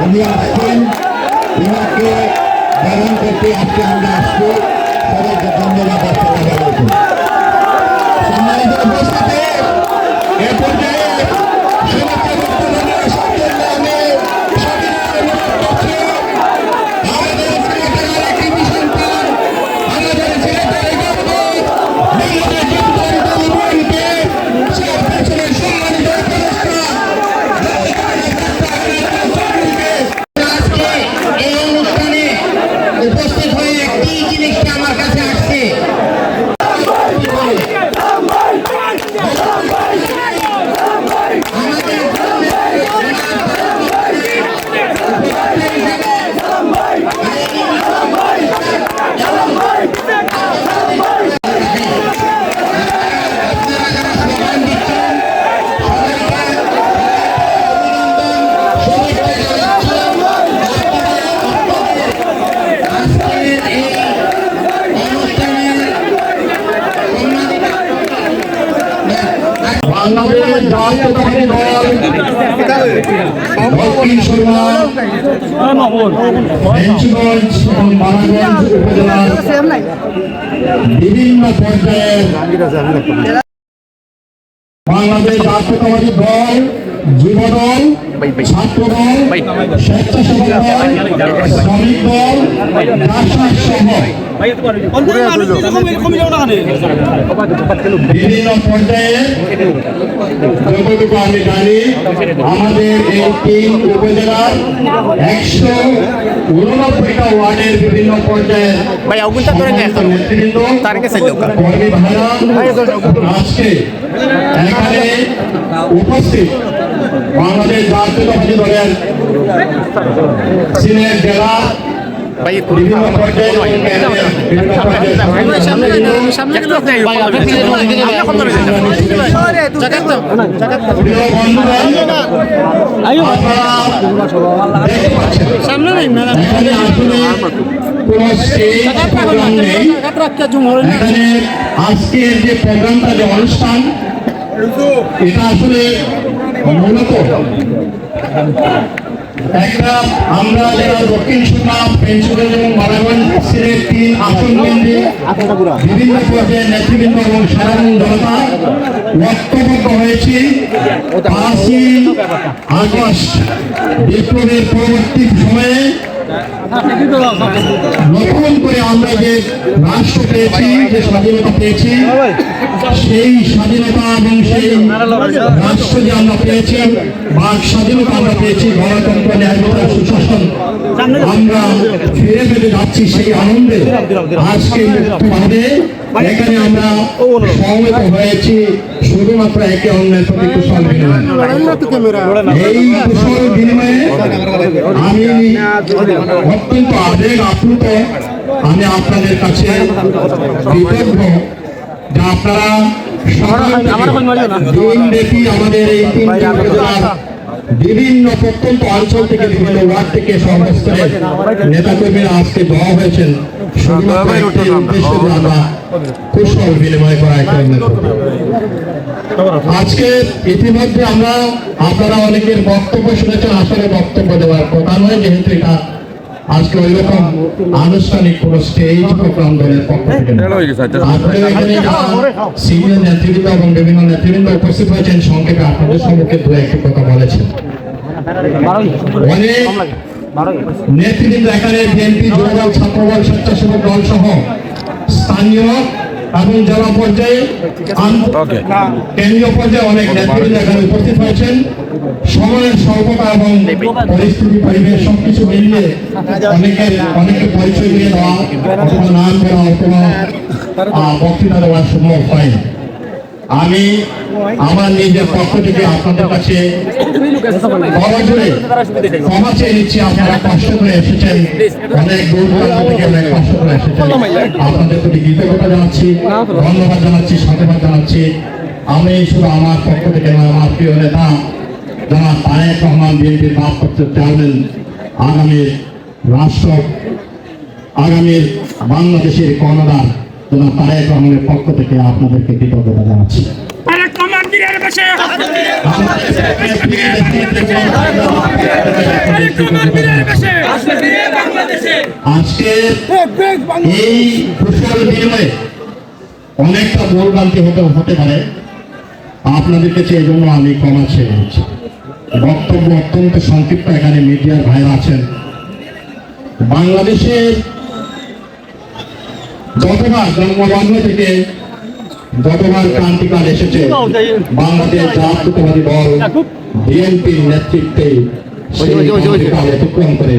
উনি আসছেন ওনাকে বরণ করতে আজকে আমরা আসব সবাইকে ধন্যবাদ আসসালামু দক্ষিণ সুরমা বেঞ্চগঞ্জ উপজেলার বিভিন্ন পর্যায়ের বাংলাদেশ জাতীয়তাবাদী দল দল ছাত্র দল স্বেচ্ছাসেবক দল শ্রমিক দল রাজশাহী সহ বিভিন্ন পর্যায়ে যতটুকু আমি জানি আমাদের এই তিন উপজেলার একশো উননব্বইটা ওয়ার্ডের বিভিন্ন পর্যায়ে ভাই, আগুনটা ধরে তার কাছে আজকে এখানে উপস্থিত বাংলাদেশ জাতীয়তাবাদী দলের সিনিয়র জেলা program নেই। এখানে আজকের যে প্রোগ্রামটা যে অনুষ্ঠান এটা আসলে মূলত আমরা যারা দক্ষিণ সুনাম এবং মারাগঞ্জ সিলেট তিন আসন বিভিন্ন পর্যায়ে এবং সাধারণ জনতা বক্তব্য হয়েছি পাঁচই আগস্ট বিপ্লবের পরবর্তী সময়ে নতুন করে আমরা যে রাষ্ট্র পেয়েছি, যে স্বাধীনতা পেয়েছি, সেই স্বাধীনতা এবং সেই রাষ্ট্র যে আমরা পেয়েছি, বাক স্বাধীনতা আমরা পেয়েছি, গণতন্ত্র ন্যায়তা সুশাসন, আমরা ফিরে পেতে যাচ্ছি সেই আনন্দে। আজকে এখানে আমরা সমবেত হয়েছি। শুধুমাত্র একে অন্যের প্রতি কুশল বিনিময় এই কুশল বিনিময়ে আমি অত্যন্ত আবেগ আপ্লুত। আমি আপনাদের কাছে কৃতজ্ঞ যে আপনারা দিন দেখি আমাদের এই তিনটি উপজেলার বিভিন্ন প্রত্যন্ত অঞ্চল থেকে বিভিন্ন ওয়ার্ড থেকে সর্বস্তরের নেতাকর্মীরা আজকে জমা হয়েছেন। শুধুমাত্র একটি উদ্দেশ্য আমরা কুশল বিনিময় করা একে অন্যের প্রতি। আজকে ইতিমধ্যে আমরা আপনারা অনেকের বক্তব্য শুনেছেন আসলে বক্তব্য দেওয়ার কথা নয় যেহেতু এটা আজকে ওই রকম আনুষ্ঠানিক কোন স্টেজ প্রোগ্রাম দলের পক্ষ সিনিয়র নেতৃবৃন্দ এবং বিভিন্ন নেতৃবৃন্দ উপস্থিত হয়েছেন সংক্ষেপে আপনাদের সম্মুখে দু একটি কথা বলেছেন অনেক নেতৃবৃন্দ এখানে বিএনপি যুবদল ছাত্রদল স্বেচ্ছাসেবক দল সহ স্থানীয় এবং জেলা পর্যায়ে কেন্দ্রীয় পর্যায়ে অনেক নেতৃবৃন্দ এখানে উপস্থিত হয়েছেন। সময়ের স্বল্পতা এবং পরিস্থিতি পরিবেশ সবকিছু মিলিয়ে অনেকের অনেকে পরিচয় দিয়ে দেওয়া অথবা নাম করা অথবা বক্তৃতা দেওয়ার সম্ভব হয়নি আমি আমার নিজের পক্ষ থেকে আপনাদের কাছে ক্ষমা চেয়ে নিচ্ছি, আপনারা কষ্ট করে এসেছেন, অনেক কষ্ট করে এসেছেন। আপনাদের প্রতি কৃতজ্ঞতা জানাচ্ছি, ধন্যবাদ জানাচ্ছি, সাধুবাদ জানাচ্ছি। আমি শুধু আমার পক্ষ থেকে আমার প্রিয় নেতা যারা তারেক রহমান, বিএনপির ভারপ্রাপ্ত চেয়ারম্যান, আগামীর রাষ্ট্র আগামীর বাংলাদেশের কর্ণধার যারা তারেক রহমানের পক্ষ থেকে আপনাদেরকে কৃতজ্ঞতা জানাচ্ছি। আজকে এই কুশল বিনিময়ে অনেকটা ভুলভ্রান্তি হতে হতে পারে। আপনাদের কাছে এই জন্য আমি ক্ষমা চেয়ে নিচ্ছি। বক্তব্য অত্যন্ত সংক্ষিপ্ত। এখানে মিডিয়ার ভাইরা আছেন। বাংলাদেশের যতবার জন্মলগ্ন থেকে যতবার ক্রান্তিকাল এসেছে। বাংলাদেশ জাতীয়তাবাদী দল বিএনপির নেতৃত্বে অতিক্রম করে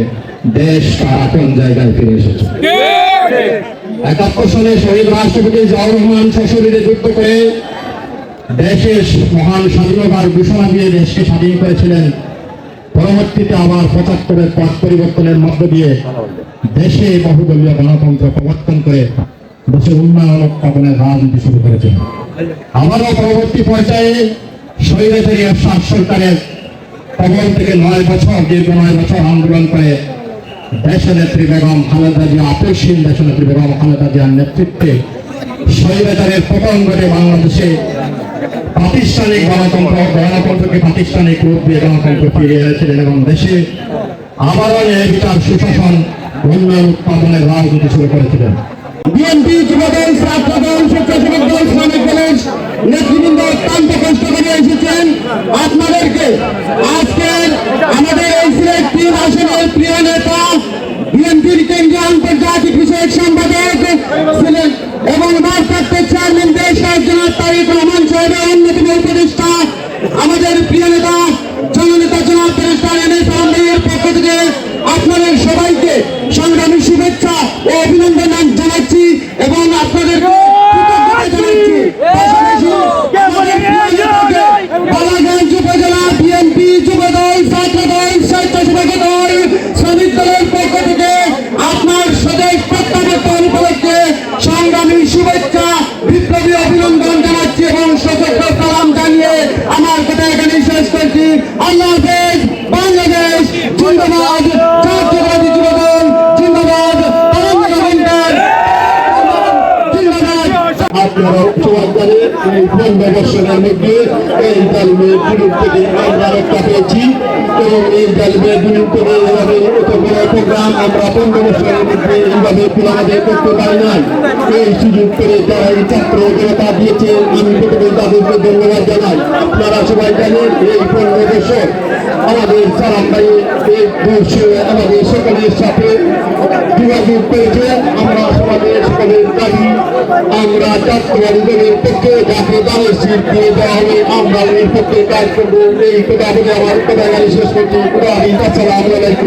দেশ তার আপন জায়গায় ফিরে এসেছে? একাত্তর সালে শহীদ রাষ্ট্রপতি জিয়াউর রহমান সশরীরে যুদ্ধ করে দেশের মহান স্বাধীনতার ঘোষণা দিয়ে দেশকে স্বাধীন করেছিলেন। পরবর্তীতে আবার পঁচাত্তরের পথ পরিবর্তনের মধ্য দিয়ে দেশে বহুদলীয় গণতন্ত্র প্রবর্তন করে দেশের উন্নয়ন উৎপাদনের রাজনীতি শুরু করেছেন আবারও পরবর্তী পর্যায়ে স্বৈরাচারী এরশাদ সরকারের কবল থেকে নয় বছর, দীর্ঘ নয় বছর আন্দোলন করে দেশনেত্রী বেগম খালেদা জিয়া আপসীন দেশনেত্রী বেগম খালেদা জিয়ার নেতৃত্বে স্বৈরাচারের পতন ঘটে বাংলাদেশে প্রাতিষ্ঠানিক গণতন্ত্র, গণতন্ত্রকে প্রাতিষ্ঠানিক রূপ দিয়ে গণতন্ত্র ফিরিয়ে এনেছিলেন এবং দেশে আবারও ন্যায় বিচার সুশাসন উন্নয়ন উৎপাদনের রাজনীতি শুরু করেছিলেন। বিএনপি যুবদল ছাত্রদল স্বেচ্ছাসেবক দল শ্রমিক দলের নেতৃবৃন্দ অত্যন্ত কষ্ট করে এসেছেন আপনাদেরকে আজকের আমাদের এই সিলেট তিন আসনের প্রিয় নেতা বিএনপির কেন্দ্রীয় আন্তর্জাতিক বিষয়ক সম্পাদক ছিলেন এবং ভারপ্রাপ্ত চেয়ারম্যান দেশ জনাব তারিক রহমান সাহেবের অন্যতম উপদেষ্টা আমাদের প্রিয় নেতা জননেতা জনাব ব্যারিস্টার এম এস আহমেদের পক্ষ থেকে আপনাদের সবাইকে সংগ্রামী শুভেচ্ছা ও অভিনন্দন জানাচ্ছি এবং আপনাদের কৃতজ্ঞতা জানাচ্ছি পাশাপাশি আমাদের প্রিয় নেতাকে বালাগঞ্জ উপজেলা বিএনপি যুবদল ছাত্রদল স্বেচ্ছাসেবক দল শ্রমিক দলের পক্ষ থেকে আপনার স্বদেশ প্রত্যাবর্তন উপলক্ষে সংগ্রামী শুভেচ্ছা বিপ্লবী অভিনন্দন জানাচ্ছি এবং সশস্ত্র সালাম জানিয়ে আমার কথা এখানে শেষ করছি আল্লাহ হাফেজ বাংলাদেশ জিন্দাবাদ জাতীয়বাদী যুবদল জিন্দাবাদ তরঙ্গ রবীন্দ্র আপনারা এই ফোন ব্যবসার মধ্যে এই তালিমের বিরুদ্ধ থেকে আমরা রক্ষা পেয়েছি। এবং এই তালিমের বিরুদ্ধ এইভাবে এত বড় প্রোগ্রাম আমরা পনেরো বছরের মধ্যে এইভাবে আমাদের করতে পারি নাই। এই সুযোগ করে যারা এই ছাত্র জনতা দিয়েছে, আমি প্রথমে তাদেরকে ধন্যবাদ জানাই। আপনারা সবাই জানেন, এই পনেরো বছর আমাদের সালাম ভাই এই আমাদের সকলের সাথে যোগাযোগ করেছে। আমরা সমাজের দাবি আমরা জাতীয়বাদী দলের পক্ষে জাতীয় দলের সিট দিয়ে দেওয়া হবে। আমরা শেষ করব সদস্য।